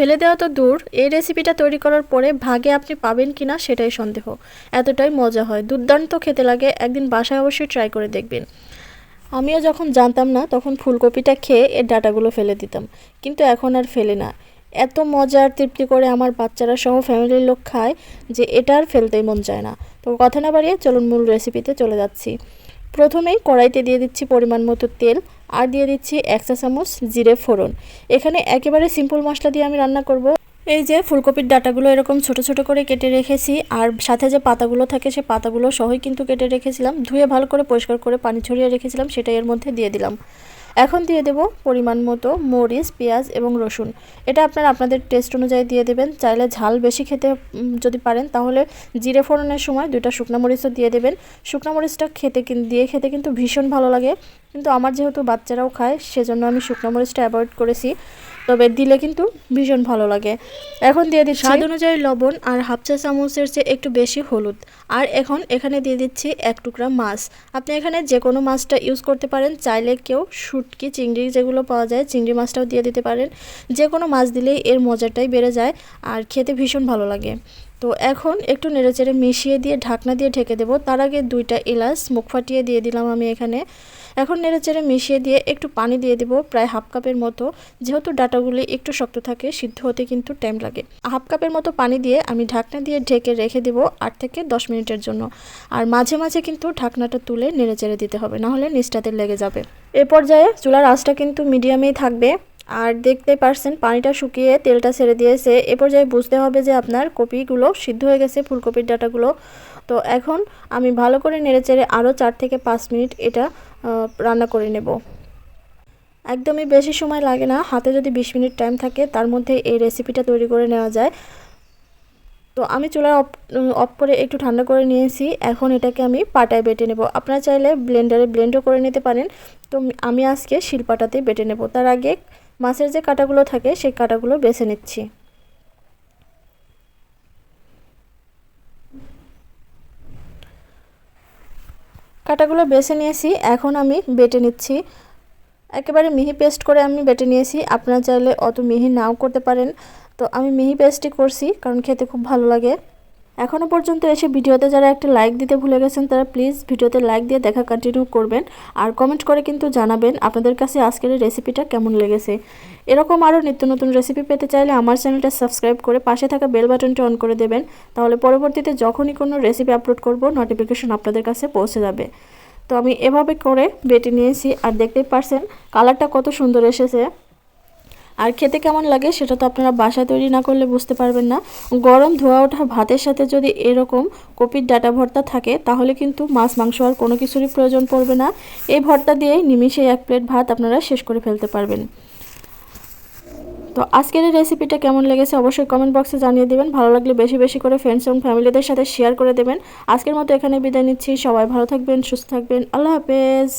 ফেলে দেওয়া তো দূর, এই রেসিপিটা তৈরি করার পরে ভাগে আপনি পাবেন কি না সেটাই সন্দেহ। এতটাই মজা হয়, দুর্দান্ত খেতে লাগে, একদিন বাসায় অবশ্যই ট্রাই করে দেখবেন। আমিও যখন জানতাম না, তখন ফুলকপিটা খেয়ে এর ডাটাগুলো ফেলে দিতাম। কিন্তু এখন আর ফেলে না। এত মজার তৃপ্তি করে আমার বাচ্চারা সহ ফ্যামিলির লোক খায় যে এটা আর ফেলতেই মন চায় না। তো কথা না বাড়িয়ে চলুন মূল রেসিপিতে চলে যাচ্ছি। প্রথমেই কড়াইতে দিয়ে দিচ্ছি পরিমাণ মতো তেল আর দিয়ে দিচ্ছি এক চা চামচ জিরে ফোড়ন। এখানে একেবারে সিম্পল মশলা দিয়ে আমি রান্না করব। এই যে ফুলকপির ডাটাগুলো এরকম ছোট ছোট করে কেটে রেখেছি আর সাথে যে পাতাগুলো থাকে সে পাতাগুলো সহই কিন্তু কেটে রেখেছিলাম। ধুয়ে ভালো করে পরিষ্কার করে পানি ছড়িয়ে রেখেছিলাম, সেটা এর মধ্যে দিয়ে দিলাম। এখন দিয়ে দেব পরিমাণ মতো মরিচ, পেঁয়াজ এবং রসুন। এটা আপনারা আপনাদের টেস্ট অনুযায়ী দিয়ে দেবেন। চাইলে ঝাল বেশি খেতে যদি পারেন, তাহলে জিরে ফোড়নের সময় দুইটা শুকনো মরিচও দিয়ে দেবেন। শুকনো মরিচটা খেতে দিয়ে খেতে কিন্তু ভীষণ ভালো লাগে। কিন্তু আমার যেহেতু বাচ্চারাও খায়, সেজন্য আমি শুকনো মরিচটা অ্যাভয়েড করেছি। তবে দিলে কিন্তু ভীষণ ভালো লাগে। এখন দিয়ে দিচ্ছি স্বাদ অনুযায়ী লবণ আর হাফ চা চামচের চেয়ে একটু বেশি হলুদ। আর এখন এখানে দিয়ে দিচ্ছি এক টুকরা মাছ। আপনি এখানে যে কোনো মাছটা ইউজ করতে পারেন, চাইলে কেউ শুটকি চিংড়ি যেগুলো পাওয়া যায়, চিংড়ি মাছটাও দিয়ে দিতে পারেন। যে কোনো মাছ দিলেই এর মজাটাই বেড়ে যায় আর খেতে ভীষণ ভালো লাগে। তো এখন একটু নেড়েচেড়ে মিশিয়ে দিয়ে ঢাকনা দিয়ে ঢেকে দেবো। তার আগে দুইটা এলাচ, মুখ ফাটিয়ে দিয়ে দিলাম আমি এখানে। এখন নেড়েচেড়ে মিশিয়ে দিয়ে একটু পানি দিয়ে দেবো প্রায় হাফ কাপের মতো। যেহেতু ডাটাগুলি একটু শক্ত থাকে, সিদ্ধ হতে কিন্তু টাইম লাগে। হাফ কাপের মতো পানি দিয়ে আমি ঢাকনা দিয়ে ঢেকে রেখে দেবো আট থেকে দশ মিনিটের জন্য। আর মাঝে মাঝে কিন্তু ঢাকনাটা তুলে নেড়েচেড়ে দিতে হবে, নাহলে নিচটাতে লেগে যাবে। এ পর্যায়ে চুলার আঁচটা কিন্তু মিডিয়ামেই থাকবে। আর দেখতে পারছেন, পানিটা শুকিয়ে তেলটা ছেড়ে দিয়েছে। এ পর্যায়ে বুঝতে হবে যে আপনার কপিগুলো সিদ্ধ হয়ে গেছে, ফুলকপির ডাটাগুলো। তো এখন আমি ভালো করে নেড়েচেড়ে আরও চার থেকে পাঁচ মিনিট এটা রান্না করে নেব। একদমই বেশি সময় লাগে না, হাতে যদি বিশ মিনিট টাইম থাকে, তার মধ্যে এই রেসিপিটা তৈরি করে নেওয়া যায়। তো আমি চুলা অফ অফ করে একটু ঠান্ডা করে নিয়েছি, এখন এটাকে আমি পাটায় বেটে নেব। আপনারা চাইলে ব্লেন্ডারে ব্লেন্ডও করে নিতে পারেন। তো আমি আজকে শিলপাটাতে বেটে নেব। তার আগে মাছের যে কাটাগুলো থাকে, সেই কাটাগুলো বেছে নিচ্ছি। কাটাগুলো বেছে নিয়েছি, এখন আমি বেটে নিচ্ছি। একেবারে মিহি পেস্ট করে আমি বেটে নিয়েছি। আপনারা চাইলে অত মিহি নাও করতে পারেন। তো আমি মিহি পেস্টই করছি, কারণ খেতে খুব ভালো লাগে। এখনও পর্যন্ত এসে ভিডিওতে যারা একটা লাইক দিতে ভুলে গেছেন, তারা প্লিজ ভিডিওতে লাইক দিয়ে দেখা কন্টিনিউ করবেন। আর কমেন্ট করে কিন্তু জানাবেন আপনাদের কাছে আজকের রেসিপিটা কেমন লেগেছে। এরকম আরও নিত্য নতুন রেসিপি পেতে চাইলে আমার চ্যানেলটা সাবস্ক্রাইব করে পাশে থাকা বেল বাটনটি অন করে দেবেন। তাহলে পরবর্তীতে যখনই কোনো রেসিপি আপলোড করব নোটিফিকেশন আপনাদের কাছে পৌঁছে যাবে। তো আমি এভাবে করে বেটে নিয়েছি। আর দেখতেই পারছেন কালারটা কত সুন্দর এসেছে। আর খেতে কেমন লাগে সেটা তো আপনারা বাসা তৈরি না করলে বুঝতে পারবেন না। গরম ধোয়া ওঠা ভাতের সাথে যদি এরকম কপির ডাটা ভর্তা থাকে, তাহলে কিন্তু মাছ, মাংস আর কোনো কিছুরই প্রয়োজন পড়বে না। এই ভর্তা দিয়েই নিমিষে এক প্লেট ভাত আপনারা শেষ করে ফেলতে পারবেন। তো আজকের এই রেসিপিটা কেমন লেগেছে অবশ্যই কমেন্ট বক্সে জানিয়ে দেবেন। ভালো লাগলে বেশি বেশি করে ফ্রেন্ডস এবং ফ্যামিলিদের সাথে শেয়ার করে দেবেন। আজকের মতো এখানে বিদায় নিচ্ছি। সবাই ভালো থাকবেন, সুস্থ থাকবেন। আল্লাহ হাফেজ।